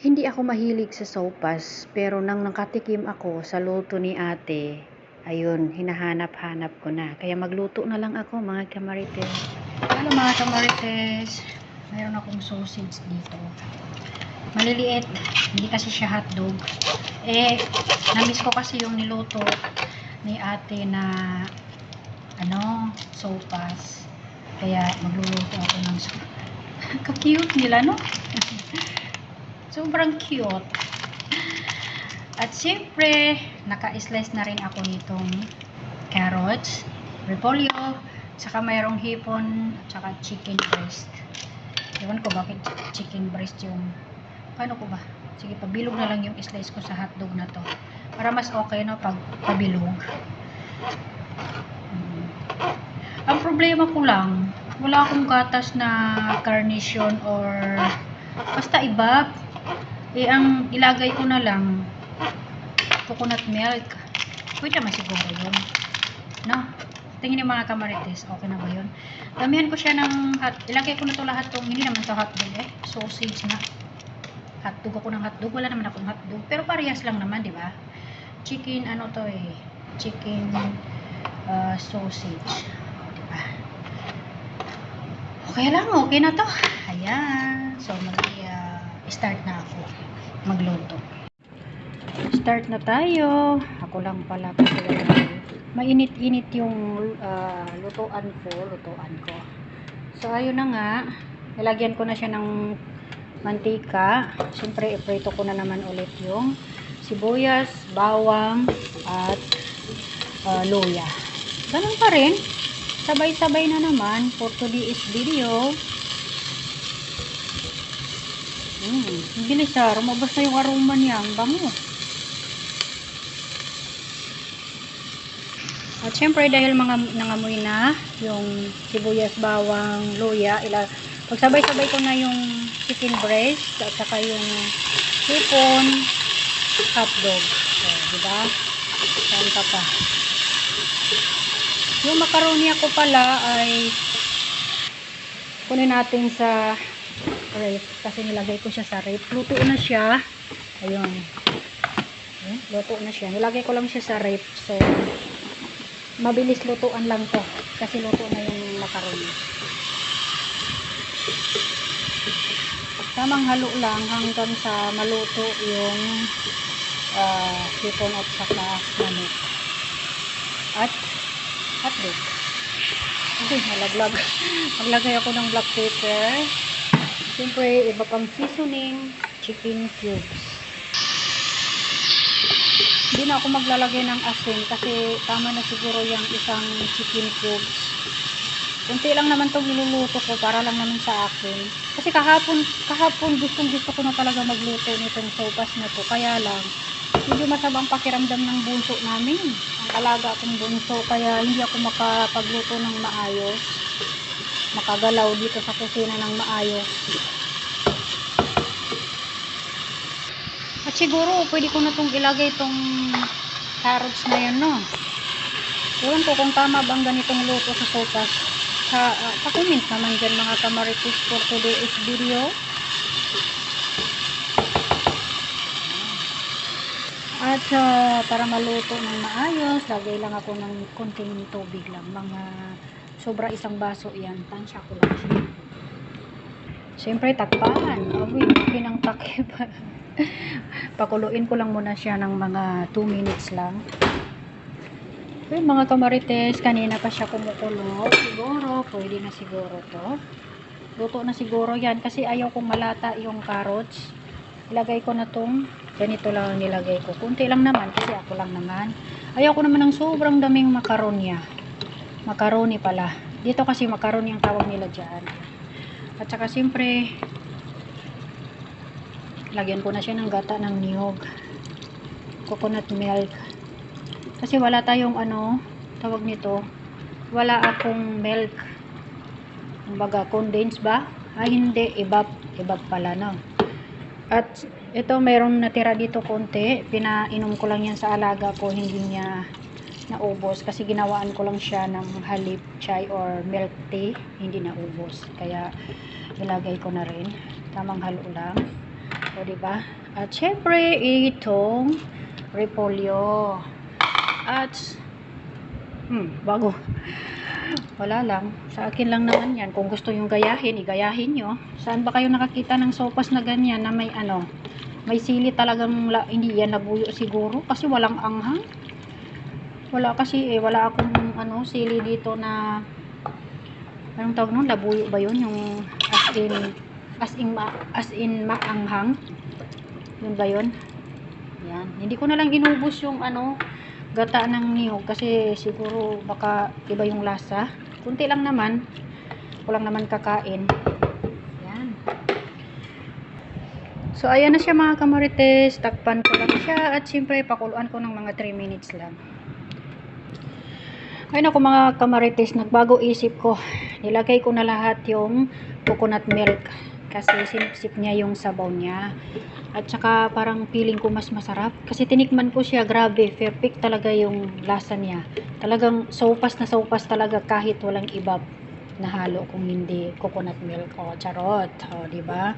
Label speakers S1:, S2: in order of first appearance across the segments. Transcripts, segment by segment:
S1: Hindi ako mahilig sa sopas, pero nang nakatikim ako sa luto ni ate, ayun, hinahanap-hanap ko na. Kaya magluto na lang ako mga kamarites. Hello mga kamarites, mayroon akong sausage dito. Maliliit, hindi kasi siya hotdog. Eh, namiss ko kasi yung niluto ni ate na ano, sopas. Kaya magluluto ako ng sopas. Ka-cute nila, no? Sobrang cute. At siyempre, naka-slice na rin ako nitong carrots, repolyo, saka mayroong hipon, at saka chicken breast. Ewan ko bakit chicken breast yung... Paano ko ba? Sige, pabilog na lang yung slice ko sa hotdog na to. Para mas okay, no? Pag pabilog. Mm. Ang problema ko lang, wala akong gatas na carnation or basta iba. Eh, ang ilagay ko na lang, coconut milk. Pwede naman siguro yun. No? Tingin ni mga kamarites, okay na ba yun? Damihan ko siya ng, hot, ilagay ko na to lahat tong, hindi naman to hotdog eh, sausage na. Hotdog ako ng hotdog, wala naman akong hotdog. Pero parehas lang naman, di ba? Chicken, ano to eh, chicken uh, sausage. Di ba? Okay lang, okay na to. Ayan. So, mag-start na ako magluto. Start na tayo. Ako lang pala kasi. Mainit-init yung ah, lutuan ko, lutuan ko. So, ayun na nga. Nilagyan ko na siya ng mantika. Siyempre, iprito ko na naman ulit yung sibuyas, bawang, at ah, luya. Ganun pa rin. Sabay-sabay na naman for today's video. Hmm, ang bilis ah. Rumabas na yung aroma niya. Ang bango. At syempre dahil mga nangamoy na yung sibuyas, bawang, luya, ila pagsabay-sabay ko na yung chicken breast at saka yung hipon, hotdog. So, di ba? Saan ka pa? Yung macaroni ako pala ay kunin natin sa ref kasi nilagay ko siya sa ref. Luto na siya. Ayun. Ayun, Luto na siya. Nilagay ko lang siya sa ref. So, mabilis lutuan lang to. Kasi luto na yung macaroni. Tamang halo lang hanggang sa maluto yung uh, hipon at saka manok. At hotdog. Okay, nalaglag. Maglagay ako ng black pepper. Siyempre, iba pang seasoning, chicken cubes. Hindi na ako maglalagay ng asin kasi tama na siguro yung isang chicken cubes. Kunti lang naman itong niluluto ko para lang naman sa akin. Kasi kahapon, kahapon gustong gusto ko na talaga magluto nitong sopas na to. Kaya lang, medyo masabang pakiramdam ng bunso namin. Ang alaga akong bunso, kaya hindi ako makapagluto ng maayos. Makagalaw dito sa kusina ng maayos. At siguro, pwede ko na itong ilagay itong carrots na yan, no? Ewan ko kung tama bang ganitong luto sa sopas. Sa, uh, pa-comment naman dyan mga kamaritis for today's video. At uh, para maluto ng maayos, lagay lang ako ng konting tubig lang. Mga sobra isang baso yan. Tansya ko lang siya. Siyempre, takpan. Awi, pinangtakip. Pakuluin ko lang muna siya ng mga 2 minutes lang. Okay, mga kamarites, kanina pa siya kumukulo. Siguro, pwede na siguro to. Luto na siguro yan kasi ayaw kong malata yung carrots. Ilagay ko na tong ganito lang ang nilagay ko. Kunti lang naman kasi ako lang naman. Ayaw ko naman ng sobrang daming makaronya. Macaroni pala. Dito kasi macaroni ang tawag nila dyan. At saka siyempre, lagyan ko na siya ng gata ng niyog. Coconut milk. Kasi wala tayong ano, tawag nito, wala akong milk. Kumbaga, condensed ba? Ay, hindi. Ibab. Ibab pala, no? At ito, mayroong natira dito konti. Pinainom ko lang yan sa alaga ko. Hindi niya naubos. Kasi ginawaan ko lang siya ng halip chai or milk tea. Hindi naubos. Kaya, ilagay ko na rin. Tamang halo lang. O, di ba? At syempre, itong repolyo. At, hmm, bago. Wala lang. Sa akin lang naman yan. Kung gusto yung gayahin, igayahin nyo. Saan ba kayo nakakita ng sopas na ganyan na may ano, may sili talagang la, hindi yan nabuyo siguro kasi walang anghang. Wala kasi eh, wala akong ano, sili dito na anong tawag nun? Labuyo ba yun? Yung as in as in, ma, as in maanghang. Yun ba yun? Yan. Hindi ko na lang inubos yung ano, gata ng niyog kasi siguro baka iba yung lasa. Kunti lang naman. Kulang naman kakain. So, ayan na siya mga kamarites. Takpan ko lang siya at siyempre pakuluan ko ng mga 3 minutes lang. Ayun ako mga kamarites, nagbago isip ko. Nilagay ko na lahat yung coconut milk kasi sinipsip niya yung sabaw niya. At saka parang feeling ko mas masarap. Kasi tinikman ko siya, grabe, perfect talaga yung lasa niya. Talagang sopas na sopas talaga kahit walang iba na halo kung hindi coconut milk o charot. O, di ba?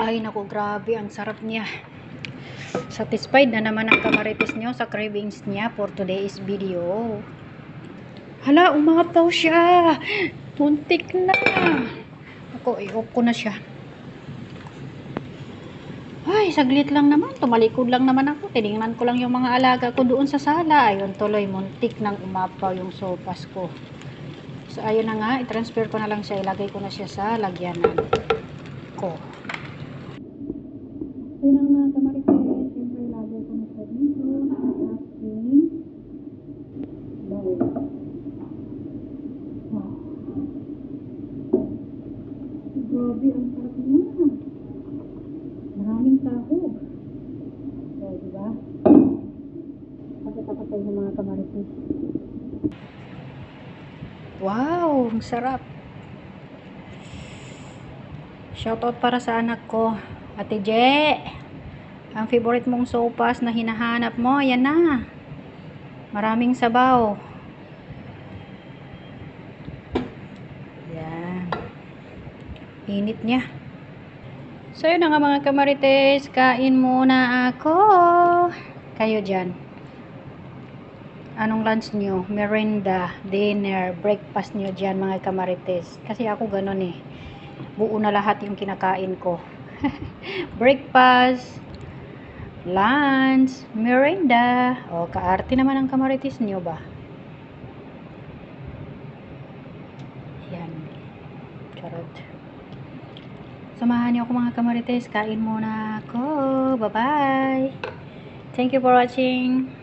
S1: Ay, naku, grabe. Ang sarap niya. Satisfied na naman ang kamarites niyo sa cravings niya for today's video. Hala, umahap daw siya. Muntik na. Ako, i-off ko na siya. Ay, saglit lang naman. Tumalikod lang naman ako. Tinignan ko lang yung mga alaga ko doon sa sala. Ayun, tuloy, muntik nang umapaw yung sopas ko. So, ayun na nga. I-transfer ko na lang siya. Ilagay ko na siya sa lagyanan ko. Ayun ang mga kamarites. Siyempre, na siya dito sa aking bowl. Wow. Grabe, ang sarap niya. Maraming tahog. So, di ba? Tapos tayo ng mga kamarites. Wow, ang sarap. Shoutout para sa anak ko. Ate Je, ang favorite mong sopas na hinahanap mo, yan na. Maraming sabaw. Yan. Init niya. So, yun na nga mga kamarites. Kain muna ako. Kayo dyan. Anong lunch nyo? Merenda, dinner, breakfast nyo dyan mga kamarites. Kasi ako ganun eh. Buo na lahat yung kinakain ko. breakfast, lunch, merenda. O, kaarte naman ang kamarites nyo ba? Yan. Charot. Samahan niyo ako mga kamarites. Kain muna ako. Bye-bye. Thank you for watching.